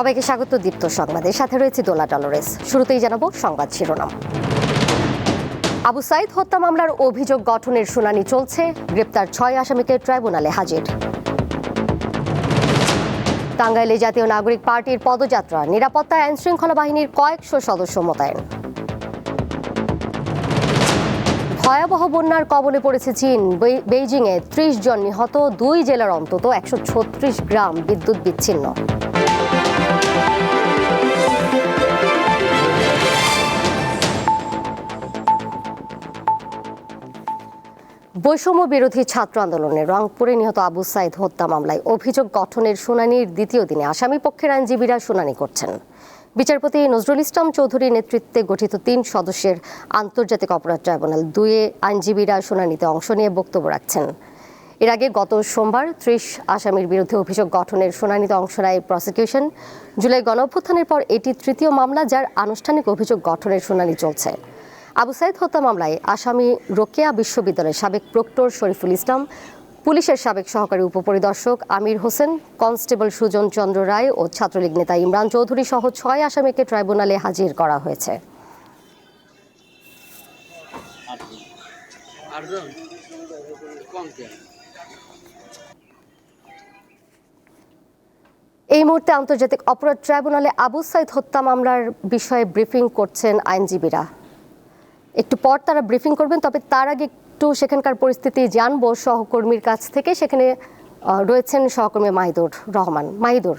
সবাইকে স্বাগত দীপ্ত সংবাদের সাথে রয়েছে দোলা ডলরেস। শুরুতেই জানাব সংবাদ শিরোনাম। আবু সাইদ হত্যা মামলার অভিযোগ গঠনের শুনানি চলছে। গ্রেপ্তার ছয় আসামিকে ট্রাইব্যুনালে হাজির। টাঙ্গাইলে জাতীয় নাগরিক পার্টির পদযাত্রা, নিরাপত্তা আইন শৃঙ্খলা বাহিনীর কয়েকশো সদস্য মোতায়েন। ভয়াবহ বন্যার কবলে পড়েছে চীন। বেইজিংয়ে ত্রিশ জন নিহত, দুই জেলার অন্তত একশো ছত্রিশ গ্রাম বিদ্যুৎ বিচ্ছিন্ন। বৈষম্য বিরোধী ছাত্র আন্দোলনে রংপুরে নিহত আবু সাইদ হত্যা মামলায় অভিযোগ গঠনের শুনানির দ্বিতীয় দিনে আসামি পক্ষের আইনজীবীরা শুনানি করছেন। বিচারপতি নজরুল ইসলাম চৌধুরীর নেতৃত্বে গঠিত তিন সদস্যের আন্তর্জাতিক অপরাধ ট্রাইব্যুনাল দুয়ে আইনজীবীরা শুনানিতে অংশ নিয়ে বক্তব্য রাখছেন। এর আগে গত সোমবার ত্রিশ আসামির বিরুদ্ধে অভিযোগ গঠনের শুনানিতে অংশ নেয় প্রসিকিউশন। জুলাই গণঅভ্যুত্থানের পর এটি তৃতীয় মামলা যার আনুষ্ঠানিক অভিযোগ গঠনের শুনানি চলছে। আবু সাইদ হত্যা মামলায় আসামি রোকেয়া বিশ্ববিদ্যালয়ের সাবেক প্রক্টর শরীফুল ইসলাম, পুলিশের সাবেক সহকারী উপপরিদর্শক আমির হোসেন, কনস্টেবল সুজন চন্দ্র রায় ও ছাত্রলীগ নেতা ইমরান চৌধুরী সহ ছয় আসামিকে ট্রাইব্যুনালে হাজির করা হয়েছে। এই মুহূর্তে আন্তর্জাতিক অপরাধ ট্রাইব্যুনালে আবু সাইদ হত্যা মামলার বিষয়ে ব্রিফিং করছেন আইনজীবীরা। একটু পর তারা ব্রিফিং করবেন, তবে তার আগে একটু সেখানকার পরিস্থিতি জানব সহকর্মীর কাছ থেকে। সেখানে রয়েছেন সহকর্মী মাহিদুর রহমান। মাহিদুর,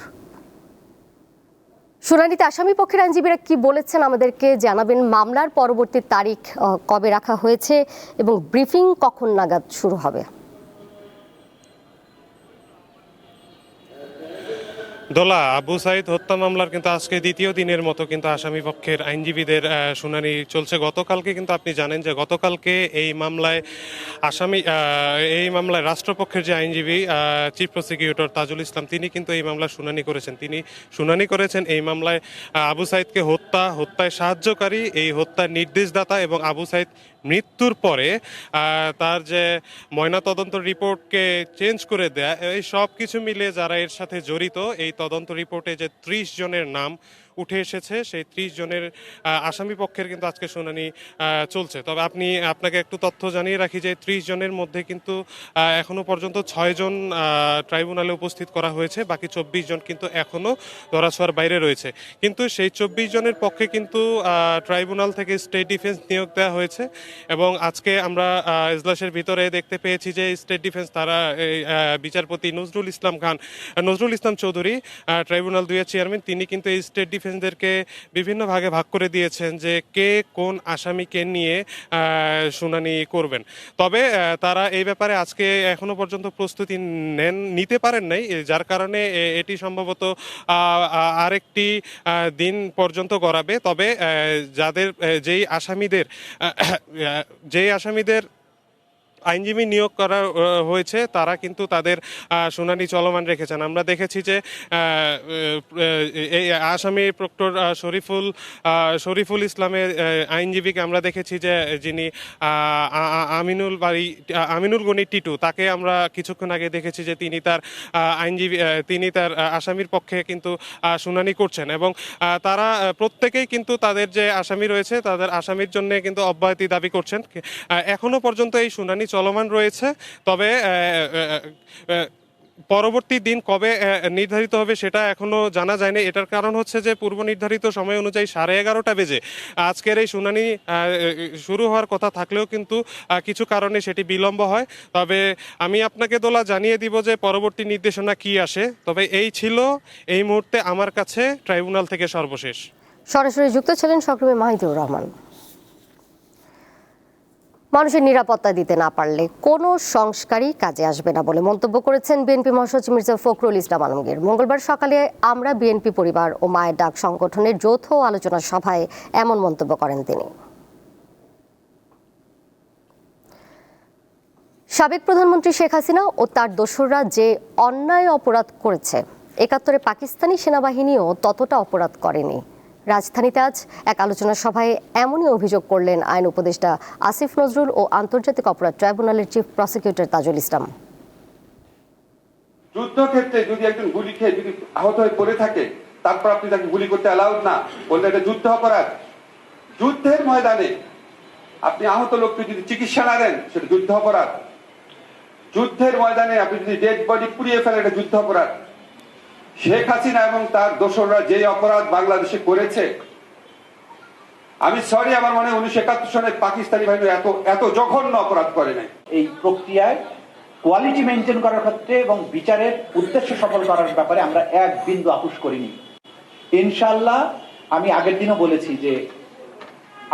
শুনানিতে আসামি পক্ষের আইনজীবীরা কি বলেছেন আমাদেরকে জানাবেন? মামলার পরবর্তী তারিখ কবে রাখা হয়েছে এবং ব্রিফিং কখন নাগাদ শুরু হবে? দোলা আবু সাইদ হত্যা মামলার কিন্তু আজকে দ্বিতীয় দিনের মতো কিন্তু আসামি পক্ষের আইনজীবীদের শুনানি চলছে। গতকালকে কিন্তু আপনি জানেন যে গতকালকে এই মামলায় আসামি এই মামলায় রাষ্ট্রপক্ষের যে আইনজীবী চিফ প্রসিকিউটর তাজুল ইসলাম, তিনি কিন্তু এই মামলার শুনানি করেছেন। তিনি শুনানি করেছেন এই মামলায় আবু সাইদকে হত্যা, হত্যায় সাহায্যকারী, এই হত্যার নির্দেশদাতা এবং আবু সাইদ মৃত্যুর পরে তার যে ময়নাতদন্ত রিপোর্টকে চেঞ্জ করে দেয়া, এই সব কিছু মিলে যারা এর সাথে জড়িত, এই তদন্ত রিপোর্টে যে ত্রিশ জনের নাম উঠে এসেছে, সেই ত্রিশ জনের আসামি পক্ষের কিন্তু আজকে শুনানি চলছে। তবে আপনি আপনাকে একটু তথ্য জানিয়ে রাখি যে ত্রিশ জনের মধ্যে কিন্তু এখনও পর্যন্ত ছয় জন ট্রাইব্যুনালে উপস্থিত করা হয়েছে, বাকি চব্বিশ জন কিন্তু এখনও ধরাছোঁয়ার বাইরে রয়েছে। কিন্তু সেই চব্বিশ জনের পক্ষে কিন্তু ট্রাইব্যুনাল থেকে স্টেট ডিফেন্স নিয়োগ দেওয়া হয়েছে এবং আজকে আমরা এজলাসের ভিতরে দেখতে পেয়েছি যে স্টেট ডিফেন্স তারা বিচারপতি নজরুল ইসলাম খান, নজরুল ইসলাম চৌধুরী ট্রাইব্যুনাল দুইয়ের চেয়ারম্যান, তিনি কিন্তু এই স্টেট ডিফেন্সদেরকে বিভিন্ন ভাগে ভাগ করে দিয়েছেন যে কে কোন আসামিকে নিয়ে শুনানি করবেন। তবে তারা এই ব্যাপারে আজকে এখনও পর্যন্ত প্রস্তুতি নেন, নিতে পারেন নাই, যার কারণে এটি সম্ভবত আরেকটি দিন পর্যন্ত গড়াবে। তবে যাদের যেই আসামিদের যেই আসামিদের আইনজীবী নিয়োগ করা হয়েছে, তারা কিন্তু তাদের শুনানি চলমান রেখেছেন। আমরা দেখেছি যে এই আসামি প্রক্টর শরীফুল শরীফুল ইসলামের আইনজীবীকে আমরা দেখেছি যে, যিনি আমিনুল বাড়ি আমিনুল গনি টিটু, তাকে আমরা কিছুক্ষণ আগে দেখেছি যে, তিনি তার আইনজীবী তিনি তার আসামির পক্ষে কিন্তু শুনানি করছেন এবং তারা প্রত্যেকেই কিন্তু তাদের যে আসামি রয়েছে, তাদের আসামির জন্য কিন্তু অব্যাহতি দাবি করছেন। এখনও পর্যন্ত এই শুনানি চলমান রয়েছে। তবে পরবর্তী দিন কবে নির্ধারিত হবে সেটা এখনও জানা যায়নি। এটার কারণ হচ্ছে যে, পূর্ব নির্ধারিত সময় অনুযায়ী সাড়ে এগারোটা বেজে আজকের এই শুনানি শুরু হওয়ার কথা থাকলেও কিন্তু কিছু কারণে সেটি বিলম্ব হয়। তবে আমি আপনাকে দোলা জানিয়ে দিব যে, পরবর্তী নির্দেশনা কি আসে। তবে এই ছিল এই মুহূর্তে আমার কাছে ট্রাইব্যুনাল থেকে সর্বশেষ। সরাসরি যুক্ত ছিলেন সহকর্মী মাহিদুর রহমান। মানুষের নিরাপত্তা দিতে না পারলে কোনো সংস্কারই কাজে আসবে না বলে মন্তব্য করেছেন বিএনপি মহাসচিব মির্জা ফখরুল ইসলাম আলমগীর। মঙ্গলবার সকালে আমরা বিএনপি পরিবার ও মায়ের ডাক সংগঠনের যৌথ আলোচনা সভায় এমন মন্তব্য করেন তিনি। সাবেক প্রধানমন্ত্রী শেখ হাসিনা ও তার দোসররা যে অন্যায় অপরাধ করেছে, একাত্তরে পাকিস্তানি সেনাবাহিনীও ততটা অপরাধ করেনি। রাজধানীতে আজ এক আলোচনা সভায় এমনই অভিযোগ করলেন আইন উপদেষ্টা আসিফ নজরুল ও আন্তর্জাতিক অপরাধ ট্রাইব্যুনালের চিফ প্রসিকিউটর তাজুল ইসলাম। যুদ্ধক্ষেত্রে যদি একজন গুলি খেয়ে যদি আহত হয়ে পড়ে থাকে, তারপর আপনি তাকে গুলি করতে অ্যালাউড না। বললে এটা যুদ্ধ অপরাধ। যুদ্ধের ময়দানে আপনি আহত লোককে যদি চিকিৎসা না দেন, সেটা যুদ্ধ অপরাধ। যুদ্ধের ময়দানে আপনি যদি ডেড বডি পুড়িয়ে ফেলেন, এটা যুদ্ধ অপরাধ। শেখ হাসিনা এবং তার দোসররা যে অপরাধ বাংলাদেশে করেছে, আমি সরি আমার মনে উনিশশো একাত্তর সনে পাকিস্তানি বাহিনী এত এত জঘন্য অপরাধ করে নাই। এই প্রক্রিয়ায় কোয়ালিটি মেনটেন করার ক্ষেত্রে এবং বিচারের উদ্দেশ্য সফল করার ব্যাপারে আমরা এক বিন্দু আপুস করিনি। ইনশাল্লাহ আমি আগের দিনও বলেছি যে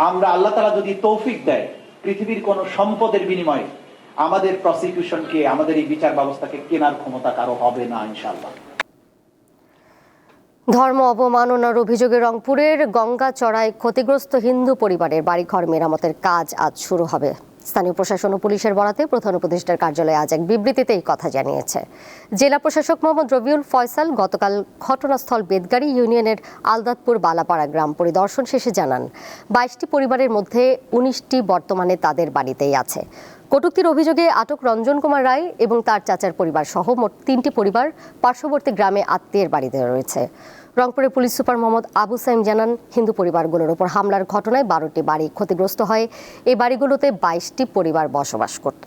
আমরা আল্লাহ তালা যদি তৌফিক দেয়, পৃথিবীর কোন সম্পদের বিনিময়ে আমাদের প্রসিকিউশনকে আমাদের এই বিচার ব্যবস্থাকে কেনার ক্ষমতা কারও হবে না ইনশাল্লাহ ধর্ম অবমাননার অভিযোগে রংপুরের গঙ্গাচড়ায় ক্ষতিগ্রস্ত হিন্দু পরিবারের বাড়িঘর মেরামতের কাজ আজ শুরু হবে। স্থানীয় প্রশাসন ও পুলিশের বরাতে প্রধান উপদেষ্টার কার্যালয়ে আজ এক বিবৃতিতে এই কথা জানিয়েছে। জেলা প্রশাসক মোহাম্মদ রবিউল ফয়সাল গতকাল ঘটনাস্থল বেদগাড়ি ইউনিয়নের আলদাতপুর বালাপাড়া গ্রাম পরিদর্শন শেষে জানান, বাইশটি পরিবারের মধ্যে উনিশটি বর্তমানে তাদের বাড়িতেই আছে। কটুক্তির অভিযোগে আটক রঞ্জন কুমার রায় এবং তার চাচার পরিবার সহ মোট তিনটি পরিবার পার্শ্ববর্তী গ্রামে আত্মীয়ের বাড়িতে রয়েছে। রংপুরের পুলিশ সুপার মোহাম্মদ আবু সাইম জানান, হিন্দু পরিবারগুলোর ওপর হামলার ঘটনায় বারোটি বাড়ি ক্ষতিগ্রস্ত হয়। এই বাড়িগুলোতে বাইশটি পরিবার বসবাস করত।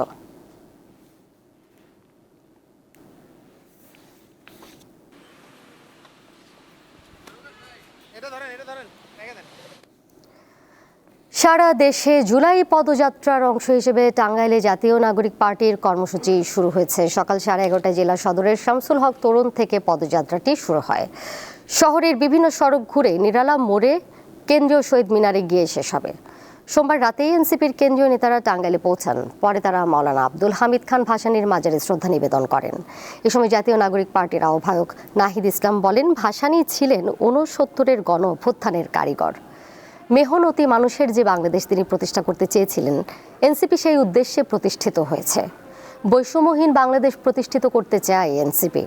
সারা দেশে জুলাই পদযাত্রার অংশ হিসেবে টাঙ্গাইলে জাতীয় নাগরিক পার্টির কর্মসূচি শুরু হয়েছে। সকাল সাড়ে এগারোটায় জেলা সদরের শামসুল হক তরুণ থেকে পদযাত্রাটি শুরু হয়। শহরের বিভিন্ন সড়ক ঘুরে নিরালা মোড়ে কেন্দ্রীয় শহীদ মিনারে গিয়ে শেষ হবে। সোমবার রাতেই এনসিপির কেন্দ্রীয় নেতারা টাঙ্গাইলে পৌঁছান। পরে তারা মাওলানা আব্দুল হামিদ খান ভাসানির মাজারে শ্রদ্ধা নিবেদন করেন। এ সময় জাতীয় নাগরিক পার্টির আহ্বায়ক নাহিদ ইসলাম বলেন, ভাসানী ছিলেন ঊনসত্তরের গণ অভ্যুত্থানের কারিগর। মেহনতি মানুষের যে বাংলাদেশ তিনি প্রতিষ্ঠা করতে চেয়েছিলেন, এনসিপি সেই উদ্দেশ্যে প্রতিষ্ঠিত হয়েছে। বৈষম্যহীন বাংলাদেশ প্রতিষ্ঠিত করতে চায় এনসিপি।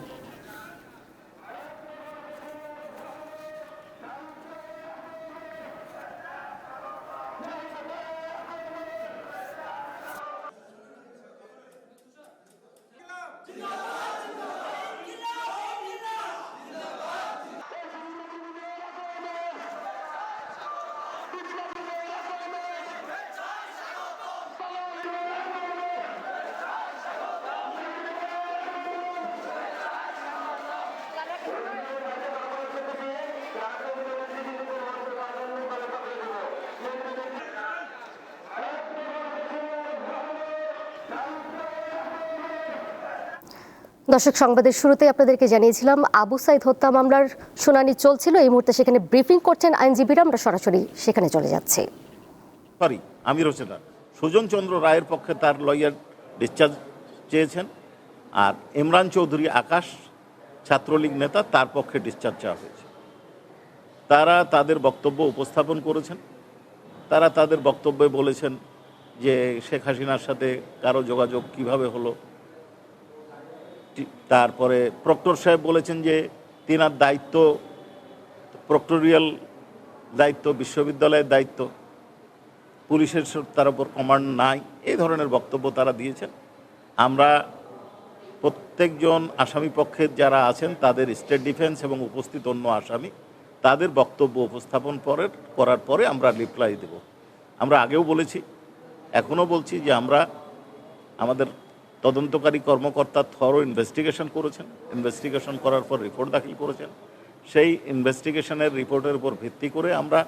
দর্শক, সংবাদের শুরুতেই আপনাদেরকে জানিয়েছিলাম, আবু সাইদ হত্যা মামলার শুনানি চলছিল। এই মুহূর্তে সেখানে ব্রিফিং করছেন আইনজীবীরা। আমরা সরাসরি সেখানে চলে যাচ্ছি। সরি, আমির হোসেন সুজন চন্দ্র রায়ের পক্ষে তার লয়ার ডিসচার্জ চেয়েছেন আর ইমরান চৌধুরী আকাশ, ছাত্রলীগ নেতা, তার পক্ষে ডিসচার্জ চাওয়া হয়েছে। তারা তাদের বক্তব্য উপস্থাপন করেছেন। তারা তাদের বক্তব্যে বলেছেন যে শেখ হাসিনার সাথে কারও যোগাযোগ কীভাবে হলো তারপরে প্রক্টর সাহেব বলেছেন যে তিনার দায়িত্ব, প্রক্টোরিয়াল দায়িত্ব, বিশ্ববিদ্যালয়ের দায়িত্ব। পুলিশের তার উপর কমান্ড নাই। এই ধরনের বক্তব্য তারা দিয়েছেন। আমরা প্রত্যেকজন আসামি পক্ষের যারা আছেন, তাদের স্টেট ডিফেন্স এবং উপস্থিত অন্য আসামি, তাদের বক্তব্য উপস্থাপন পরের, করার পরে আমরা রিপ্লাই দেব। আমরা আগেও বলেছি, এখনও বলছি যে আমরা আমাদের তদন্তকারী কর্মকর্তা থরো ইনভেস্টিগেশন করেছেন। ইনভেস্টিগেশন করার পর রিপোর্ট দাখিল করেছেন। সেই ইনভেস্টিগেশনের রিপোর্টের উপর ভিত্তি করে আমরা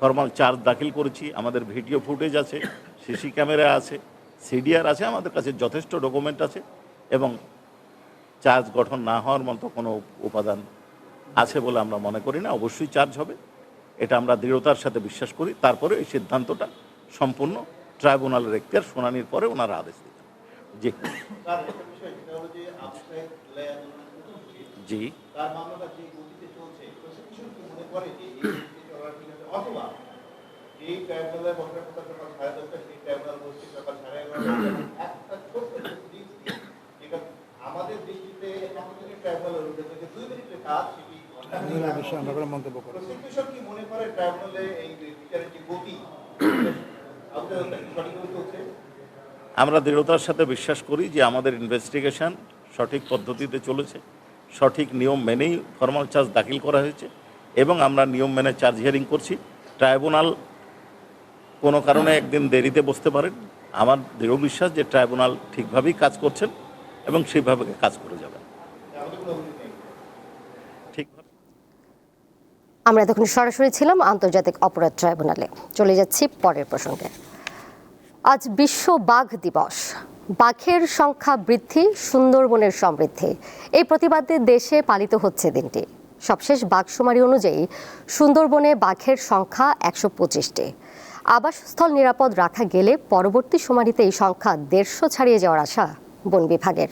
ফর্মাল চার্জ দাখিল করেছি। আমাদের ভিডিও ফুটেজ আছে, সিসি ক্যামেরা আছে, সিডিআর আছে, আমাদের কাছে যথেষ্ট ডকুমেন্ট আছে এবং চার্জ গঠন না হওয়ার মতো কোনো উপাদান আছে বলে আমরা মনে করি না। অবশ্যই চার্জ হবে। এটা আমরা দৃঢ়তার সাথে বিশ্বাস করি। তারপরে এই সিদ্ধান্তটা সম্পূর্ণ ট্রাইব্যুনালের এখতিয়ার, শুনানির পরে ওনারা আদেশ দিতেন জি। জি। আমাদের দৃষ্টিতে কাজ সেটি প্রসিকিউশন কি মনে করে ট্রাইব্যুনালে এই বিচারের যে গতি সঠিকভাবে চলছে? আমরা দৃঢ়তার সাথে বিশ্বাস করি যে আমাদের ইনভেস্টিগেশন সঠিক পদ্ধতিতে চলেছে, সঠিক নিয়ম মেনেই ফর্মাল চার্জ দাখিল করা হয়েছে, এবং আমরা নিয়ম মেনে চার্জ হিয়ারিং করছি। ট্রাইব্যুনাল কোনো কারণে একদিন দেরিতে বসতে পারেন। আমার দৃঢ় বিশ্বাস যে ট্রাইব্যুনাল ঠিকভাবেই কাজ করছেন এবং সেইভাবে কাজ করে যাবেন। আমরা এতক্ষণ সরাসরি ছিলাম আন্তর্জাতিক অপরাধ ট্রাইব্যুনালে। চলে যাচ্ছি পরের প্রসঙ্গে। আজ বিশ্ব বাঘ দিবস। বাঘের সংখ্যা বৃদ্ধি, সুন্দরবনের সমৃদ্ধি। এই প্রতিবাদে দেশে পালিত হচ্ছে দিনটি। সবশেষ বাঘ বাঘশুমারি অনুযায়ী সুন্দরবনে বাঘের সংখ্যা একশো পঁচিশটি। আবাসস্থল নিরাপদ রাখা গেলে পরবর্তী শুমারিতে এই সংখ্যা দেড়শো ছাড়িয়ে যাওয়ার আশা বন বিভাগের।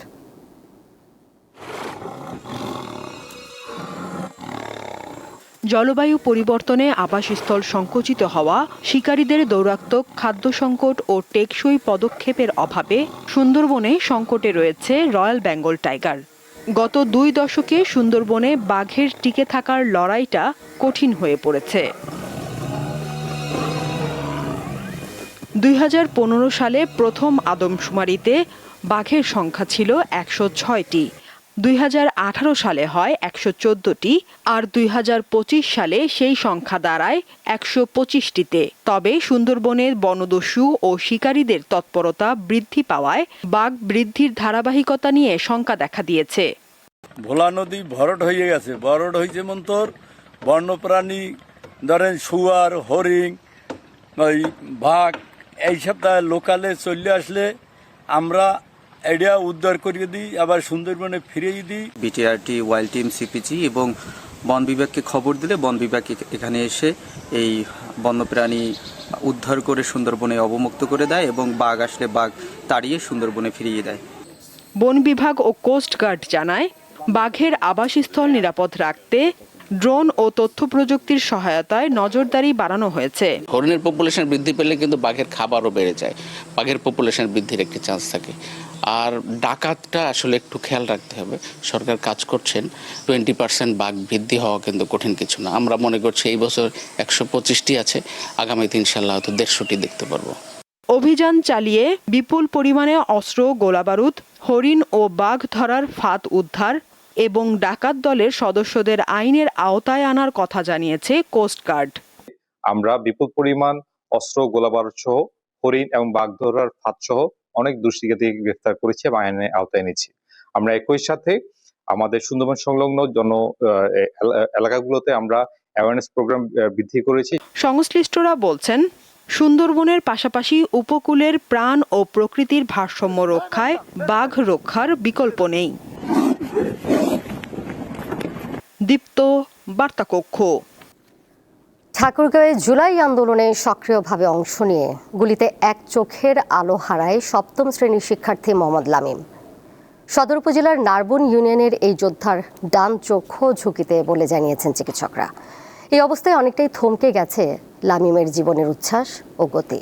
জলবায়ু পরিবর্তনে আবাসস্থল সংকুচিত হওয়া, শিকারীদের দৌরাত্মক খাদ্য সংকট ও টেকসই পদক্ষেপের অভাবে সুন্দরবনে সংকটে রয়েছে রয়্যাল বেঙ্গল টাইগার। গত দুই দশকে সুন্দরবনে বাঘের টিকে থাকার লড়াইটা কঠিন হয়ে পড়েছে। দুই হাজার পনেরো সালে প্রথম আদমশুমারিতে বাঘের সংখ্যা ছিল একশো ছয়টি। দুই হাজার আঠারো সালে হয় একশো চোদ্দটি আর দুই হাজার পঁচিশ সালে সেই সংখ্যা দাঁড়ায় একশো পঁচিশটিতে। তবে সুন্দরবনের বনদস্যু ও শিকারীদের তৎপরতা বৃদ্ধি পাওয়ায় বাঘ বৃদ্ধির ধারাবাহিকতা নিয়ে শঙ্কা দেখা দিয়েছে। ভোলা নদী ভরট হয়ে গেছে। ভরট হয়েছে মন তোর বন্যপ্রাণী, ধরেন শুয়ার, হরিণ, ওই বাঘ এই সপ্তাহে লোকালে চলে আসলে আমরা এটা উদ্ধার করিয়ে দিই আবার সুন্দরবনে ফিরিয়ে দিই। বিটিআরটি ওয়াইল্ড টিম সিপিজি এবং বন বিভাগকে খবর দিলে বন বিভাগ এখানে এসে এই বন্যপ্রাণী উদ্ধার করে সুন্দরবনে অবমুক্ত করে দেয় এবং বাঘ আসলে বাঘ তাড়িয়ে সুন্দরবনে ফিরিয়ে দেয়। বন বিভাগ ও কোস্ট গার্ড জানায় বাঘের আবাসস্থল নিরাপদ রাখতে ড্রোন ও তথ্য প্রযুক্তির সহায়তায় নজরদারি বাড়ানো হয়েছে। হরিণের পপুলেশন বৃদ্ধি পেলে কিন্তু বাঘের খাবারও বেড়ে যায়। বাঘের পপুলেশন বৃদ্ধির একটি চান্স থাকে। আর ডাকাতটা আসলে একটু খেয়াল রাখতে হবে। সরকার কাজ করছেন টোয়েন্টি পার্সেন্ট বাঘ বৃদ্ধি হওয়া কিন্তু কঠিন কিছু না। আমরা মনে করছি এই বছর একশো পঁচিশটি আছে আগামীতে ইনশাল্লাহ হয়তো দেড়শোটি দেখতে পারব। অভিযান চালিয়ে বিপুল পরিমাণে অস্ত্র গোলাবারুদ হরিণ ও বাঘ ধরার ফাঁদ উদ্ধার এবং ডাকাত দলের সদস্যদের আইনের আওতায় আনার কথা জানিয়েছে কোস্ট গার্ড আমরা বিপুল পরিমাণ অস্ত্র গোলাবারুদ সহ হরিণ এবং বাঘ ধরার ফাঁদ সহ অনেক দুষ্কৃতীকে গ্রেফতার করেছি এবং আইনের আওতায় এনেছি। আমরা একই সাথে আমাদের সুন্দরবন সংলগ্ন জন এলাকাগুলোতে আমরা অ্যাওয়ারনেস প্রোগ্রাম বৃদ্ধি করেছি। সংশ্লিষ্টরা বলছেন, সুন্দরবনের পাশাপাশি উপকূলের প্রাণ ও প্রকৃতির ভারসাম্য রক্ষায় বাঘ রক্ষার বিকল্প নেই। দীপ্ত বার্তাকক্ষ ঠাকুরগাঁওয়ে জুলাই আন্দোলনে সক্রিয়ভাবে অংশ নিয়ে গুলিতে এক চোখের আলো হারায় সপ্তম শ্রেণির শিক্ষার্থী মোহাম্মদ লামিম। সদর উপজেলার নারবন ইউনিয়নের এই যোদ্ধার ডান চক্ষু ঝুঁকিতে বলে জানিয়েছেন চিকিৎসকরা। এই অবস্থায় অনেকটাই থমকে গেছে লামিমের জীবনের উচ্ছ্বাস ও গতি।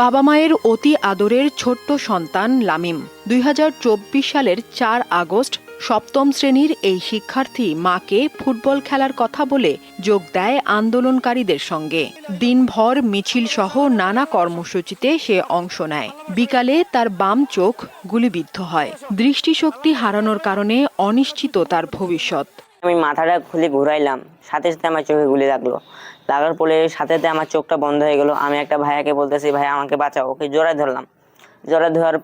বাবা মায়ের অতি আদরের ছোট্ট সন্তান লামিম, দুই হাজার চব্বিশ সালের চার আগস্ট সপ্তম শ্রেণির এই শিক্ষার্থী মাকে ফুটবল খেলার কথা বলে যোগ দেয় আন্দোলনকারীদের সঙ্গে। দিনভর মিছিল সহ নানা কর্মসূচিতে সে অংশ নেয়। বিকালে তার বাম চোখ গুলিবিদ্ধ হয়। দৃষ্টিশক্তি হারানোর কারণে অনিশ্চিত তার ভবিষ্যৎ। আমি মাথাটা খুলে ঘুরাইলাম। সাথে সাথে আমার চোখে গুলি লাগল। লাগার পরে সাথে সাথে আমার চোখটা বন্ধ হয়ে গেল। আমি একটা ভাইয়াকে বলতেছি ভাই আমাকে বাঁচাও। ওকে জোড়ায় ধরলাম। জোড়ায় ধরার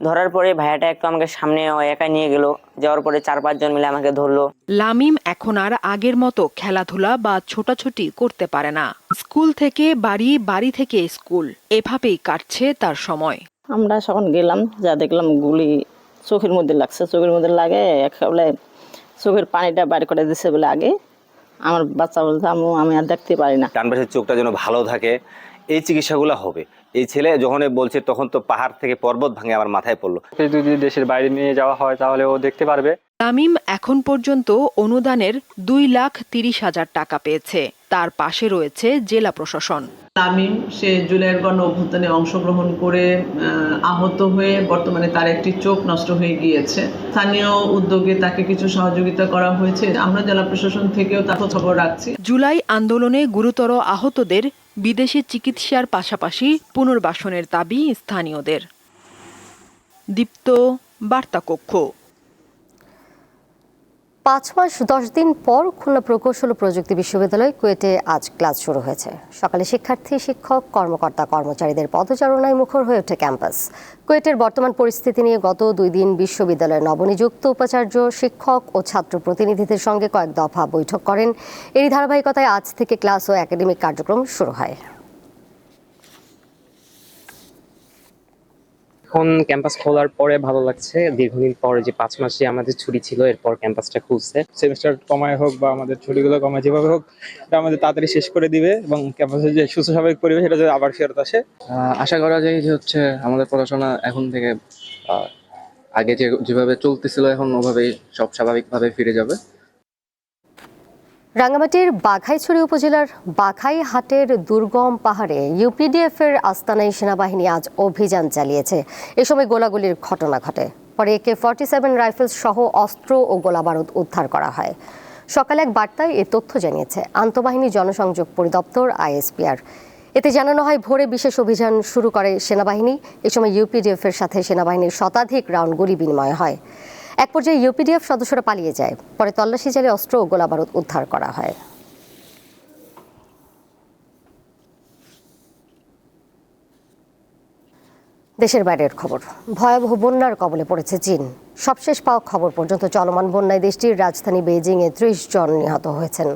ধরার পরে ভাইয়াটা একটু আমাকে সামনে একা নিয়ে গেল। যাওয়ার পরে চার পাঁচজন মিলে আমাকে ধরলো। লামিম এখন আর আগের মতো খেলাধুলা বা ছোটাছুটি করতে পারে না। স্কুল থেকে বাড়ি বাড়ি থেকে স্কুল। এভাবেই কাটছে তার সময়। আমরা যখন গেলাম যা দেখলাম গুলি চোখের মধ্যে লাগছে। চোখের মধ্যে লাগে একেবারে চোখের পানিটা বাইর করে দিছে বলে আগে। আমার বাচ্চা বলছে আম্মু আমি আর দেখতে পারি না। ডান পাশের চোখটা যেন ভালো থাকে। এই চিকিৎসাগুলো হবে। এই ছেলে যখন বলছে তখন তো পাহাড় থেকে পর্বত ভাঙে আমার মাথায় পড়ল। যদি দেশের বাইরে নিয়ে যাওয়া হয় তাহলে ও দেখতে পারবে। তামিম এখন পর্যন্ত অনুদানের দুই লাখ তিরিশ হাজার টাকা পেয়েছে। তার পাশে রয়েছে জেলা প্রশাসন। তামিম সে জুলাইয়ের গণ অভ্যুত্থানে অংশগ্রহণ করে আহ, আহত হয়ে বর্তমানে তার একটি চোখ নষ্ট হয়ে গিয়েছে। স্থানীয় উদ্যোগে তাকে কিছু সহযোগিতা করা হয়েছে। আমরা জেলা প্রশাসন থেকেও তার খবর রাখছি। জুলাই আন্দোলনে গুরুতর আহতদের বিদেশে চিকিৎসার পাশাপাশি পুনর্বাসনের দাবি স্থানীয়দের। দীপ্ত বার্তা কক্ষ পাঁচ মাস, দশ দিন পর খুলনা প্রকৌশল প্রযুক্তি বিশ্ববিদ্যালয় কুয়েটে আজ ক্লাস শুরু হয়েছে। সকালে শিক্ষার্থী, শিক্ষক, কর্মকর্তা, কর্মচারীদের পদচারণায় মুখর হয়ে ওঠে ক্যাম্পাস। কুয়েটের বর্তমান পরিস্থিতি নিয়ে গত দুই দিন বিশ্ববিদ্যালয়ের নবনিযুক্ত উপাচার্য, শিক্ষক ও ছাত্র প্রতিনিধিদের সঙ্গে কয়েক দফা বৈঠক করেন। এরই ধারাবাহিকতায় আজ থেকে ক্লাস ও একাডেমিক কার্যক্রম শুরু হয়। এখন ক্যাম্পাস খোলার পরে ভালো লাগছে। দীর্ঘদিন পরে যে পাঁচ মাসে আমাদের ছুটি ছিল এরপর ক্যাম্পাসটা খুলছে। সেমিস্টার কমায় হোক বা আমাদের ছুটিগুলো কমায় যেভাবে হোক এটা আমাদের তাড়াতাড়ি শেষ করে দিবে এবং ক্যাম্পাসের যে সুস্থ স্বাভাবিক পরিবেশ সেটা যদি আবার ফেরত আসে। আশা করা যায় যে হচ্ছে আমাদের পড়াশোনা এখন থেকে আহ, আগে যে যেভাবে চলতেছিল এখন ওভাবেই সব স্বাভাবিকভাবে ফিরে যাবে। রাঙ্গামাটির বাঘাইছড়ি উপজেলার বাঘাইহাটের দুর্গম পাহাড়ে ইউপিডিএফ এর আস্তানায় সেনাবাহিনী আজ অভিযান চালিয়েছে। এ সময় গোলাগুলির ঘটনা ঘটে। পরে একে ফর্টি সেভেন রাইফেলস সহ অস্ত্র ও গোলাবারুদ উদ্ধার করা হয়। সকালে এক বার্তায় এ তথ্য জানিয়েছে। আন্তঃবাহিনী জনসংযোগ পরিদপ্তর আইএসপিআর। এতে জানানো হয়, ভোরে বিশেষ অভিযান শুরু করে সেনাবাহিনী। এ সময় ইউপিডিএফ এর সাথে সেনাবাহিনীর শতাধিক রাউন্ড গুলি বিনিময় হয়। এক পর্যায়ে ইউপিডিএফ সদস্যরা পালিয়ে যায়। পরে তল্লাশি চালিয়ে অস্ত্র ও গোলাবারুদ উদ্ধার করা হয়। দেশের বাইরের খবর। ভয়াবহ বন্যার কবলে পড়েছে চীন। সবশেষ পাওয়া খবর পর্যন্ত চলমান বন্যায় দেশটির রাজধানী বেইজিংয়ে ত্রিশ জন নিহত হয়েছেন।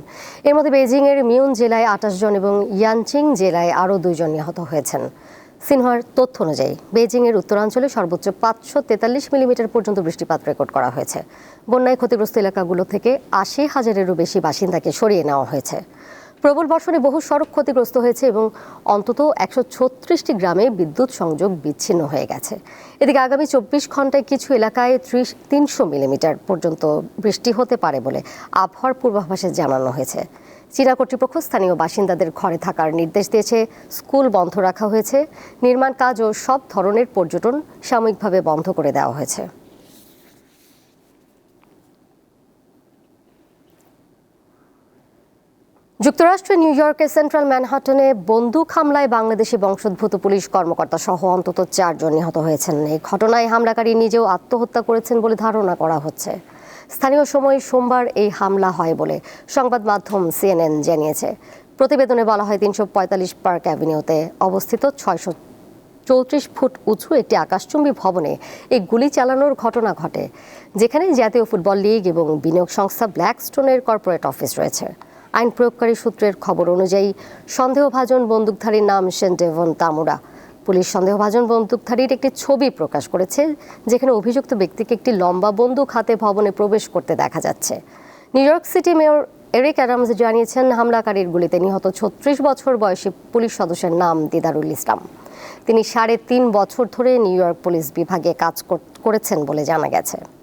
এর মধ্যে বেইজিংয়ের মিউন জেলায় আঠাশ জন এবং ইয়ানচিং জেলায় আরও দুইজন নিহত হয়েছেন। সিনহার তথ্য অনুযায়ী, বেইজিংয়ের উত্তরাঞ্চলে সর্বোচ্চ পাঁচশো তেতাল্লিশ মিলিমিটার পর্যন্ত বৃষ্টিপাত রেকর্ড করা হয়েছে। বন্যায় ক্ষতিগ্রস্ত এলাকাগুলো থেকে আশি হাজারেরও বেশি বাসিন্দাকে সরিয়ে নেওয়া হয়েছে। প্রবল বর্ষণে বহু সড়ক ক্ষতিগ্রস্ত হয়েছে এবং অন্তত একশো ছত্রিশটি গ্রামে বিদ্যুৎ সংযোগ বিচ্ছিন্ন হয়ে গেছে। এদিকে আগামী চব্বিশ ঘন্টায় কিছু এলাকায় ত্রিশ তিনশো মিলিমিটার পর্যন্ত বৃষ্টি হতে পারে বলে আবহাওয়ার পূর্বাভাসে জানানো হয়েছে। চীনা কর্তৃপক্ষ স্থানীয় বাসিন্দাদের ঘরে থাকার নির্দেশ দিয়েছে। স্কুল বন্ধ রাখা হয়েছে। নির্মাণ কাজ ও সব ধরনের পর্যটন সাময়িকভাবে বন্ধ করে দেওয়া হয়েছে। যুক্তরাষ্ট্রের নিউ ইয়র্কের সেন্ট্রাল ম্যানহাটনে বন্দুক হামলায় বাংলাদেশি বংশোদ্ভূত পুলিশ কর্মকর্তা সহ অন্তত চারজন নিহত হয়েছেন। এই ঘটনায় হামলাকারী নিজেও আত্মহত্যা করেছেন বলে ধারণা করা হচ্ছে। স্থানীয় সময় সোমবার এই হামলা হয় বলে সংবাদ মাধ্যম সিএনএন জানিয়েছে। প্রতিবেদনে বলা হয় তিনশো পঁয়তাল্লিশ পার্ক অ্যাভিনিউতে অবস্থিত ছয়শো চৌত্রিশ ফুট উঁচু একটি আকাশচুম্বী ভবনে এই গুলি চালানোর ঘটনা ঘটে, যেখানে জাতীয় ফুটবল লিগ এবং বিনিয়োগ সংস্থা ব্ল্যাকস্টোনের কর্পোরেট অফিস রয়েছে। আইন প্রয়োগকারী সূত্রের খবর অনুযায়ী সন্দেহভাজন বন্দুকধারীর নাম সেন্টেভন তামুরা। পুলিশ সন্দেহভাজন বন্দুকধারীর একটি ছবি প্রকাশ করেছে, যেখানে অভিযুক্ত ব্যক্তিকে একটি লম্বা বন্দুক হাতে ভবনে প্রবেশ করতে দেখা যাচ্ছে। New York City mayor Eric Adams জানিয়েছেন, হামলাকারীর গুলিতে নিহত ছত্রিশ বছর বয়সী পুলিশ সদস্যের নাম দিদারুল ইসলাম। তিনি সাড়ে তিন বছর ধরে নিউ ইয়র্ক পুলিশ বিভাগে কাজ কর- করেছেন বলে জানা গেছে।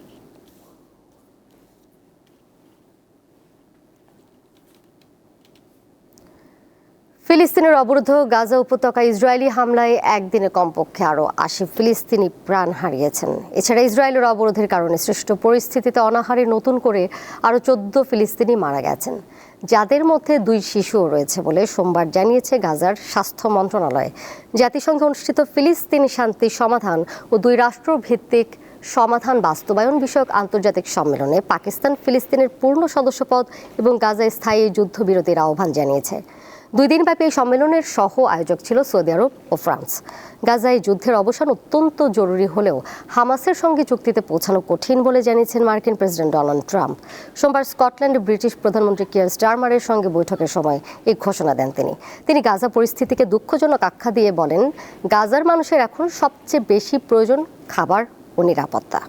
ফিলিস্তিনের অবরুদ্ধ গাজা উপত্যকা ইসরায়েলি হামলায় একদিনে কমপক্ষে আরও আশি ফিলিস্তিনি প্রাণ হারিয়েছেন। এছাড়া ইসরায়েলের অবরোধের কারণে সৃষ্ট পরিস্থিতিতে অনাহারে নতুন করে আরও চোদ্দ ফিলিস্তিনি মারা গেছেন। যাদের মধ্যে দুই শিশুও রয়েছে বলে সোমবার জানিয়েছে গাজার স্বাস্থ্য মন্ত্রণালয়। জাতিসংঘে অনুষ্ঠিত ফিলিস্তিনি শান্তি সমাধান ও দুই রাষ্ট্র ভিত্তিক সমাধান বাস্তবায়ন বিষয়ক আন্তর্জাতিক সম্মেলনে পাকিস্তান ফিলিস্তিনের পূর্ণ সদস্যপদ এবং গাজায় স্থায়ী যুদ্ধবিরতির আহ্বান জানিয়েছে। দুই দিনব্যাপী এই সম্মেলনের সহ আয়োজক ছিল সৌদি আরব ও ফ্রান্স। গাজায় যুদ্ধের অবসান অত্যন্ত জরুরি হলেও হামাসের সঙ্গে চুক্তিতে পৌঁছানো কঠিন বলে জানিয়েছেন মার্কিন প্রেসিডেন্ট ডোনাল্ড ট্রাম্প। সোমবার স্কটল্যান্ডে ব্রিটিশ প্রধানমন্ত্রী কিয়ার স্টারমারের সঙ্গে বৈঠকের সময় এই ঘোষণা দেন তিনি। তিনি গাজা পরিস্থিতিকে দুঃখজনক আখ্যা দিয়ে বলেন, গাজার মানুষের এখন সবচেয়ে বেশি প্রয়োজন খাবার ও নিরাপত্তা।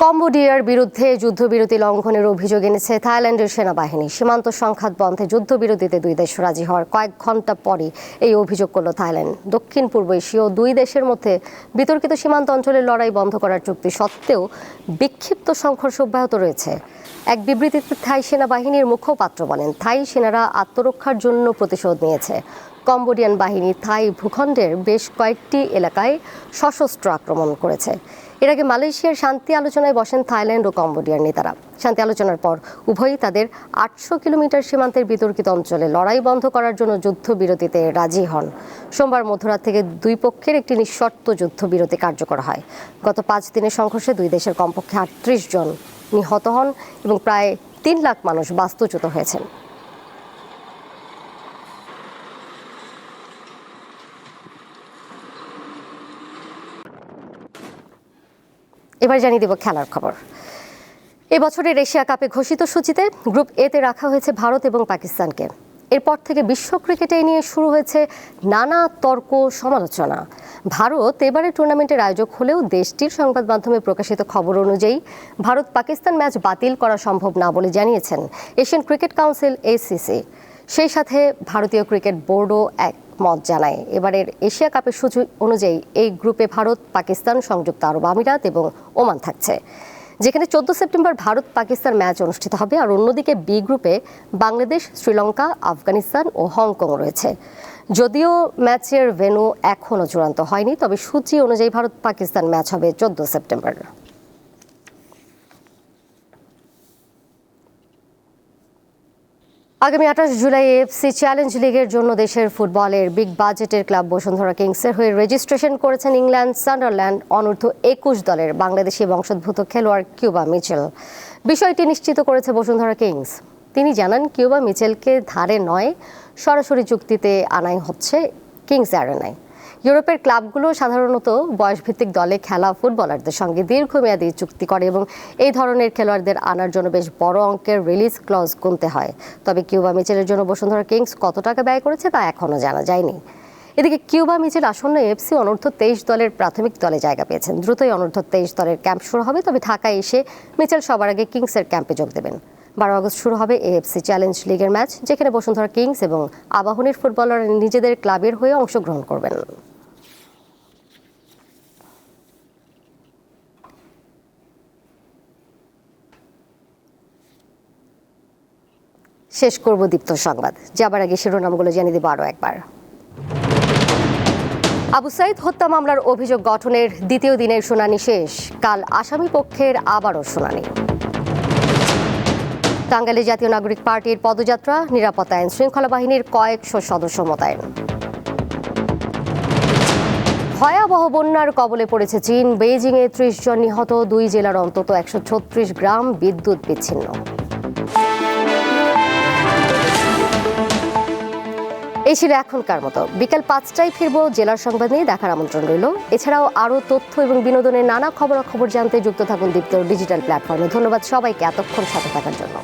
কম্বোডিয়ার বিরুদ্ধে যুদ্ধবিরতি লঙ্ঘনের অভিযোগ এনেছে থাইল্যান্ডের সেনাবাহিনী। সীমান্ত সংঘাত বন্ধে যুদ্ধবিরতিতে দুই দেশ রাজি হওয়ার কয়েক ঘণ্টা পরই এই অভিযোগ করল থাইল্যান্ড। দক্ষিণ পূর্ব এশীয় দুই দেশের মধ্যে বিতর্কিত সীমান্ত অঞ্চলের লড়াই বন্ধ করার চুক্তি সত্ত্বেও বিক্ষিপ্ত সংঘর্ষ অব্যাহত রয়েছে। এক বিবৃতিতে থাই সেনাবাহিনীর মুখপাত্র বলেন, থাই সেনারা আত্মরক্ষার জন্য প্রতিশোধ নিয়েছে। কম্বোডিয়ান বাহিনী থাই ভূখণ্ডের বেশ কয়েকটি এলাকায় সশস্ত্র আক্রমণ করেছে। এর আগে মালয়েশিয়ার শান্তি আলোচনায় বসেন থাইল্যান্ড ও কম্বোডিয়ার নেতারা। শান্তি আলোচনার পর উভয়ই তাদের আটশো কিলোমিটার সীমান্তের বিতর্কিত অঞ্চলে লড়াই বন্ধ করার জন্য যুদ্ধবিরতিতে রাজি হন। সোমবার মধ্যরাত থেকে দুই পক্ষের একটি নিঃশর্ত যুদ্ধবিরতি কার্যকর হয়। গত পাঁচ দিনের সংঘর্ষে দুই দেশের কমপক্ষে আটত্রিশ জন নিহত হন এবং প্রায় তিন লাখ মানুষ বাস্তুচ্যুত হয়েছেন। এবার জানিয়ে দেব খেলার খবর। এবছরের এশিয়া কাপে ঘোষিত সূচিতে গ্রুপ এতে রাখা হয়েছে ভারত এবং পাকিস্তানকে। এরপর থেকে বিশ্ব ক্রিকেটে নিয়ে শুরু হয়েছে নানা তর্ক সমালোচনা। ভারত এবারে টুর্নামেন্টের আয়োজক হলেও দেশটির সংবাদ মাধ্যমে প্রকাশিত খবর অনুযায়ী ভারত পাকিস্তান ম্যাচ বাতিল করা সম্ভব না বলে জানিয়েছেন এশিয়ান ক্রিকেট কাউন্সিল এসিসি সেই সাথে ভারতীয় ক্রিকেট বোর্ডও এক। মত জানায়। এবারের এশিয়া কাপের সূচি অনুযায়ী এই গ্রুপে ভারত, পাকিস্তান, সংযুক্ত আরব আমিরাত এবং ওমান থাকছে। যেখানে চোদ্দ সেপ্টেম্বর ভারত পাকিস্তান ম্যাচ অনুষ্ঠিত হবে আর অন্যদিকে বি গ্রুপে বাংলাদেশ, শ্রীলঙ্কা, আফগানিস্তান ও হংকং রয়েছে। যদিও ম্যাচের ভেন্যু এখনও চূড়ান্ত হয়নি, তবে সূচি অনুযায়ী ভারত পাকিস্তান ম্যাচ হবে চোদ্দ সেপ্টেম্বর। আগামী আঠাশ জুলাই এফসি চ্যালেঞ্জ লিগের জন্য দেশের ফুটবলের বিগ বাজেটের ক্লাব বসুন্ধরা কিংসের হয়ে রেজিস্ট্রেশন করেছেন ইংল্যান্ড সান্ডারল্যান্ড অনূর্ধ্ব একুশ দলের বাংলাদেশি বংশোদ্ভূত খেলোয়াড় কিউবা মিচেল। বিষয়টি নিশ্চিত করেছে বসুন্ধরা কিংস তিনি জানান, কিউবা মিচেলকে ধারে নয়, সরাসরি চুক্তিতে আনাই হচ্ছে কিংস অ্যারেনায় ইউরোপের ক্লাবগুলো সাধারণত বয়সভিত্তিক দলে খেলা ফুটবলারদের সঙ্গে দীর্ঘমেয়াদী চুক্তি করে এবং এই ধরনের খেলোয়াড়দের আনার জন্য বেশ বড় অঙ্কের রিলিজ ক্লজ গুনতে হয়। তবে কিউবা মিচেলের জন্য বসুন্ধরা কিংস কত টাকা ব্যয় করেছে তা এখনও জানা যায়নি। এদিকে কিউবা মিচেল আসন্ন এফসি অনূর্ধ্ব তেইশ দলের প্রাথমিক দলে জায়গা পেয়েছেন। দ্রুতই অনূর্ধ্ব তেইশ দলের ক্যাম্প শুরু হবে, তবে ঢাকায় এসে মিচেল সবার আগে কিংসের ক্যাম্পে যোগ দেবেন। বারো আগস্ট শুরু হবে এএফসি চ্যালেঞ্জ লিগের ম্যাচ, যেখানে বসুন্ধরা কিংস এবং আবাহনীর ফুটবলাররা নিজেদের ক্লাবের হয়ে অংশগ্রহণ করবেন। শেষ করব দীপ্ত সংবাদ। যাবার আগে শিরোনামগুলো জানিয়ে দেবো আরও একবার। আবু সাইদ হত্যা মামলার অভিযোগ গঠনের দ্বিতীয় দিনের শুনানি শেষ। কাল আসামি পক্ষের আবারও শুনানি। টাঙ্গাইলে জাতীয় নাগরিক পার্টির পদযাত্রা, নিরাপত্তা আইন শৃঙ্খলা বাহিনীর কয়েকশো সদস্য মোতায়েন। ভয়াবহ বন্যার কবলে পড়েছে চীন। বেইজিংয়ে ত্রিশ জন নিহত, দুই জেলার অন্তত একশো ছত্রিশ গ্রাম বিদ্যুৎ বিচ্ছিন্ন। এই ছিল এখনকার মতো। বিকাল পাঁচটায় ফিরবো জেলার সংবাদ নিয়ে, দেখার আমন্ত্রণ রইল। এছাড়াও আরও তথ্য এবং বিনোদনের নানা খবরাখবর জানতে যুক্ত থাকুন দীপ্ত ডিজিটাল প্ল্যাটফর্মে। ধন্যবাদ সবাইকে এতক্ষণ সাথে থাকার জন্য।